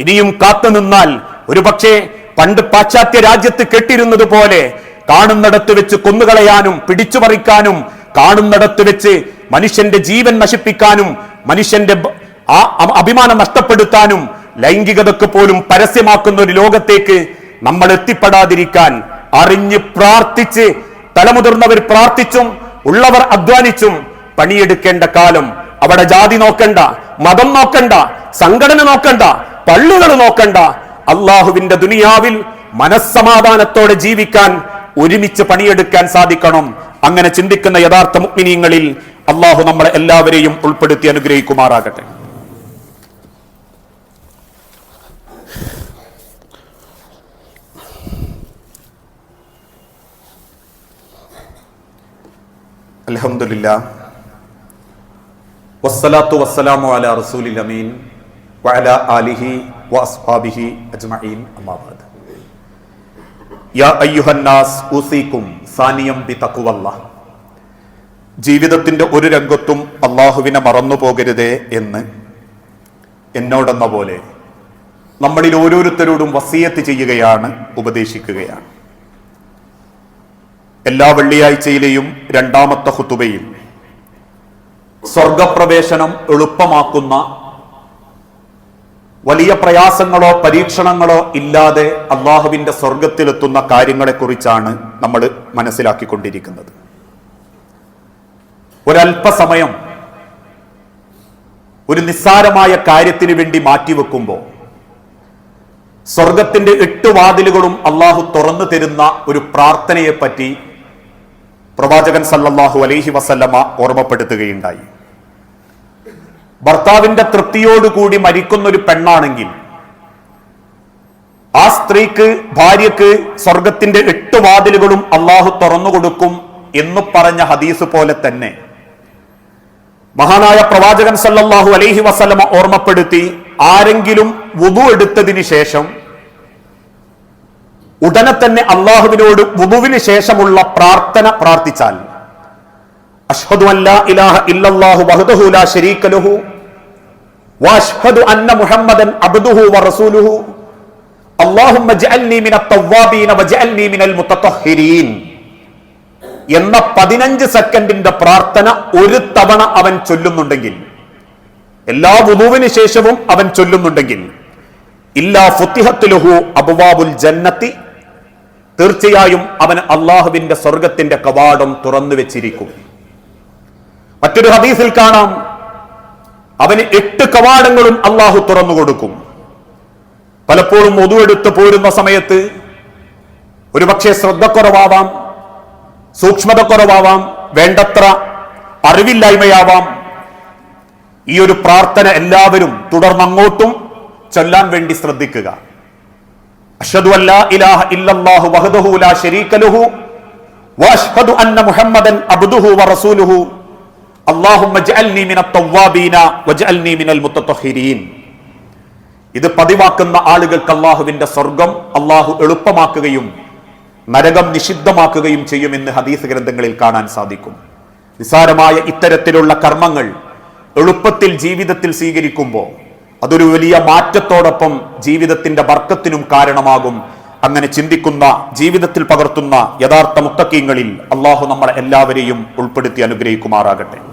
ഇനിയും കാത്തു നിന്നാൽ ഒരുപക്ഷെ പണ്ട് പാശ്ചാത്യ രാജ്യത്ത് കെട്ടിരുന്നത് പോലെ കാണുന്നിടത്ത് വെച്ച് കൊന്നുകളയാനും പിടിച്ചുപറിക്കാനും കാണുന്നിടത്ത് വെച്ച് മനുഷ്യന്റെ ജീവൻ നശിപ്പിക്കാനും മനുഷ്യന്റെ ആ അഭിമാനം നഷ്ടപ്പെടുത്താനും ലൈംഗികതക്ക് പോലും പരസ്യമാക്കുന്ന ഒരു ലോകത്തേക്ക് നമ്മൾ എത്തിപ്പെടാതിരിക്കാൻ അറിഞ്ഞ് പ്രാർത്ഥിച്ച് തലമുതിർന്നവർ പ്രാർത്ഥിച്ചും ഉള്ളവർ അധ്വാനിച്ചും പണിയെടുക്കേണ്ട കാലം. അവിടെ ജാതി നോക്കണ്ട മതം നോക്കണ്ട സംഘടന നോക്കണ്ട പള്ളികൾ നോക്കണ്ട. അള്ളാഹുവിന്റെ ദുനിയാവിൽ മനസ്സമാധാനത്തോടെ ജീവിക്കാൻ ഒരുമിച്ച് പണിയെടുക്കാൻ സാധിക്കണം. അങ്ങനെ ചിന്തിക്കുന്ന യഥാർത്ഥ മുഗ്മിനീങ്ങളിൽ അള്ളാഹു നമ്മളെ എല്ലാവരെയും ഉൾപ്പെടുത്തി അനുഗ്രഹിക്കുമാറാകട്ടെ. അലഹമില്ല വസ്സലാത്തു വസ്സലാമു അല റസൂലിൽ അമീൻ. വഅല ആലിഹി വഅസ്ഹാബിഹി അജ്മഈൻ. അമ്മാ ബഅദ്. യാ അയ്യുഹന്നാസ് ഊസീക്കും സാനിയം ബി തഖ്വല്ലാഹ്. ജീവിതത്തിന്റെ ഒരു രംഗത്തും അള്ളാഹുവിനെ മറന്നു പോകരുതേ എന്ന് എന്നോടെന്ന പോലെ നമ്മളിൽ ഓരോരുത്തരോടും വസീയത്ത് ചെയ്യുകയാണ് ഉപദേശിക്കുകയാണ്. എല്ലാ വെള്ളിയാഴ്ചയിലെയും രണ്ടാമത്തെ ഹുത്തുബയിൽ സ്വർഗപ്രവേശനം എളുപ്പമാക്കുന്ന വലിയ പ്രയാസങ്ങളോ പരീക്ഷണങ്ങളോ ഇല്ലാതെ അള്ളാഹുവിന്റെ സ്വർഗത്തിലെത്തുന്ന കാര്യങ്ങളെക്കുറിച്ചാണ് നമ്മൾ മനസ്സിലാക്കിക്കൊണ്ടിരിക്കുന്നത്. ഒരല്പസമയം ഒരു നിസ്സാരമായ കാര്യത്തിന് വേണ്ടി മാറ്റിവെക്കുമ്പോൾ സ്വർഗത്തിന്റെ എട്ട് വാതിലുകളും അള്ളാഹു തുറന്നു തരുന്ന ഒരു പ്രാർത്ഥനയെപ്പറ്റി പ്രവാചകൻ സല്ലല്ലാഹു അലൈഹി വസല്ലമ ഓർമ്മപ്പെടുത്തുകയുണ്ടായി. ഭർത്താവിന്റെ തൃപ്തിയോടുകൂടി മരിക്കുന്ന ഒരു പെണ്ണാണെങ്കിൽ ആ സ്ത്രീക്ക് ഭാര്യക്ക് സ്വർഗത്തിന്റെ എട്ട് വാതിലുകളും അള്ളാഹു തുറന്നു കൊടുക്കും എന്ന് പറഞ്ഞ ഹദീസ് പോലെ തന്നെ മഹാനായ പ്രവാചകൻ സല്ലാഹു അലൈഹി വസല്ലമ ഓർമ്മപ്പെടുത്തി ആരെങ്കിലും വുതു എടുത്തതിന് ശേഷം ഉടനെ തന്നെ അള്ളാഹുവിനോട് വുതുവിന് ശേഷമുള്ള പ്രാർത്ഥന പ്രാർത്ഥിച്ചാൽ അഷ്ഹദു അല്ലാ ഇലാഹ ഇല്ലല്ലാഹു വഹ്ദഹു ലാ ലഹു വഅഷ്ഹദു അന്ന മുഹമ്മദൻ അബ്ദുഹു വറസൂലുഹു അല്ലാഹുമ്മ ജഅൽനി മിനത് തവ്വാബീന വജഅൽനി മിനൽ മുതതഹ്ഹിരീൻ. എന്ന പതിനഞ്ച് സെക്കൻഡിന്റെ പ്രാർത്ഥന ഒരു തവണ അവൻ ചൊല്ലുന്നുണ്ടെങ്കിൽ എല്ലാ വുനുവിന് ശേഷവും അവൻ ചൊല്ലുന്നുണ്ടെങ്കിൽ ഇല്ലാ ഫുത്തിഹത്തുലുഹു അബുവാബുൽ ജന്നത്തി തീർച്ചയായും അവൻ അള്ളാഹുവിന്റെ സ്വർഗത്തിന്റെ കവാടം തുറന്നു വെച്ചിരിക്കും. മറ്റൊരു ഹദീസിൽ കാണാം അവന് എട്ട് കവാടങ്ങളും അള്ളാഹു തുറന്നു കൊടുക്കും. പലപ്പോഴും ഒതുവെടുത്ത് പോരുന്ന സമയത്ത് ഒരുപക്ഷെ ശ്രദ്ധക്കുറവാവാം സൂക്ഷ്മതക്കുറവാവാം വേണ്ടത്ര അറിവില്ലായ്മയാവാം. ഈ ഒരു പ്രാർത്ഥന എല്ലാവരും തുടർന്നങ്ങോട്ടും ചൊല്ലാൻ വേണ്ടി ശ്രദ്ധിക്കുക. അഷ്ഹദു അല്ലാ ഇലാഹ ഇല്ലല്ലാഹു ലാ ലഹു വഅഷ്ഹദു അന്ന മുഹമ്മദൻ അബ്ദുഹു വറസൂലുഹു ഇത് പതിവാക്കുന്ന ആളുകൾക്ക് അള്ളാഹുവിന്റെ സ്വർഗം അള്ളാഹു എളുപ്പമാക്കുകയും നരകം നിഷിദ്ധമാക്കുകയും ചെയ്യുമെന്ന് ഹദീസ് ഗ്രന്ഥങ്ങളിൽ കാണാൻ സാധിക്കും. നിസാരമായ ഇത്തരത്തിലുള്ള കർമ്മങ്ങൾ എളുപ്പത്തിൽ ജീവിതത്തിൽ സ്വീകരിക്കുമ്പോൾ അതൊരു വലിയ മാറ്റത്തോടൊപ്പം ജീവിതത്തിന്റെ വർക്കത്തിനും കാരണമാകും. അങ്ങനെ ചിന്തിക്കുന്ന ജീവിതത്തിൽ പകർത്തുന്ന യഥാർത്ഥ മുത്തക്കീങ്ങളിൽ അള്ളാഹു നമ്മളെ എല്ലാവരെയും ഉൾപ്പെടുത്തി അനുഗ്രഹിക്കുമാറാകട്ടെ.